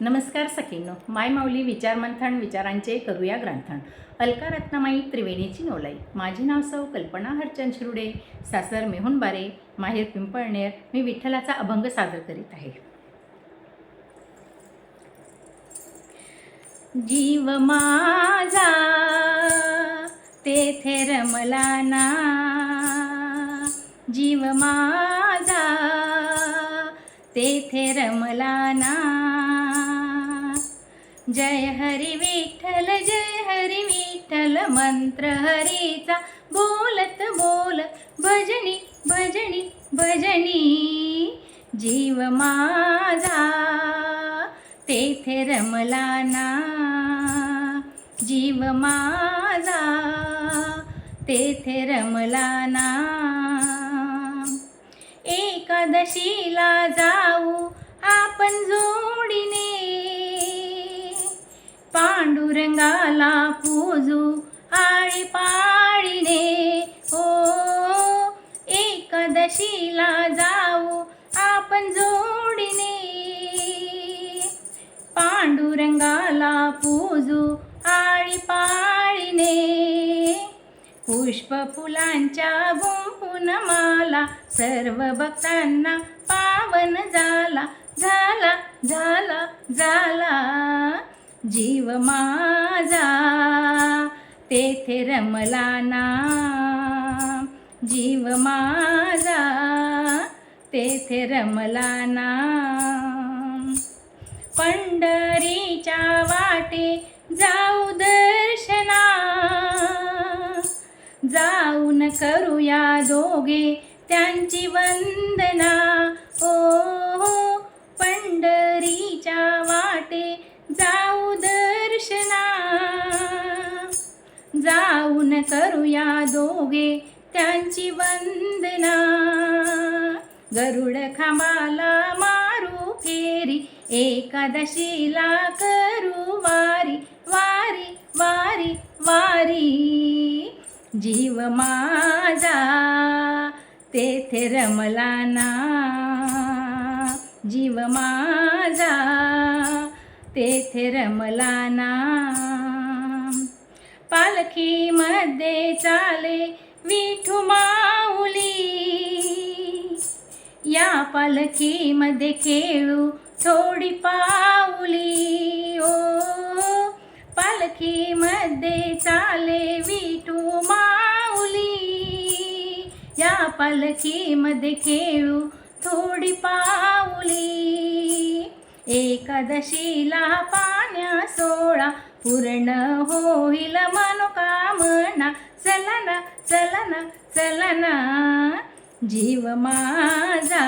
नमस्कार सखींनो माय माऊली विचार मंथन विचारांचे करूया ग्रंथन. अलका रत्नामाई त्रिवेणीची नोलाई. माझे नाव सौ कल्पना हरचंद शिरुडे सासर मेहुणबारे माहेर पिंपळनेर मी विठ्ठलाचा अभंग सादर करीत आहे. जीव माझा तेथे रमला ना. जीव माझा तेथे रमला ना. जय हरी विठ्ठल जय हरी विठ्ठल मंत्र हरीचा बोलत बोल भजनी भजनी भजनी जीव माझा तेथे रमला ना जीव माझा तेथे रमला ना. एकादशीला जाऊ रंगाला पूजू आळी पाळीने. ओ एकादशीला जाऊ आपण जोडीने. पांडुरंगाला पूजू आळी पाळीने. पुष्प फुलांच्या गुंपून माला सर्व भक्तांना पावन झाला झाला झाला झाला. जीव माझा तेथे रमला ना. जीव माझा तेथे रमला ना. पंढरीच्या वाटे जाऊ दर्शना. जाऊन करूया दोघे त्यांची वंदना. ओ जाऊन करूया दोघे त्यांची वंदना. गरुड खांबाला मारू फेरी एकादशीला करू वारी वारी वारी वारी. जीव माझा तेथे रमला ना. जीव माझा तेथे रमला ना. पालखीमध्ये चाले विठू माऊली. या पालखीमध्ये खेळू थोडी पाऊली. ओ पालखीमध्ये चाले विठू माऊली. या पालखीमध्ये खेळू थोडी पाऊली. एकादशीला पाण्या सोळा पूर्ण होईल मनोकामना. चला ना चला ना चला ना जीव माझा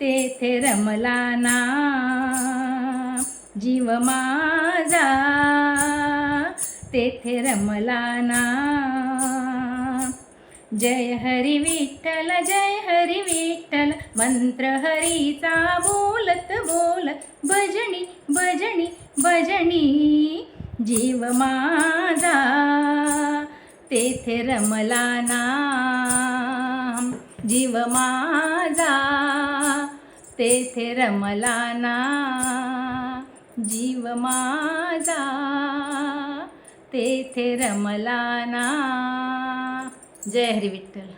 तेथे रमला ना. जीव माझा तेथे रमला ना. जय हरी विठ्ठल जय हरी विठ्ठल. मंत्र हरीचा बोलत बोलत भजनी भजनी भजनी जीव माझा तेथे रमला नाम. जीव माझा तेथे रमला ना जीव माझा तेथे रमला ना जय हरी विठ्ठल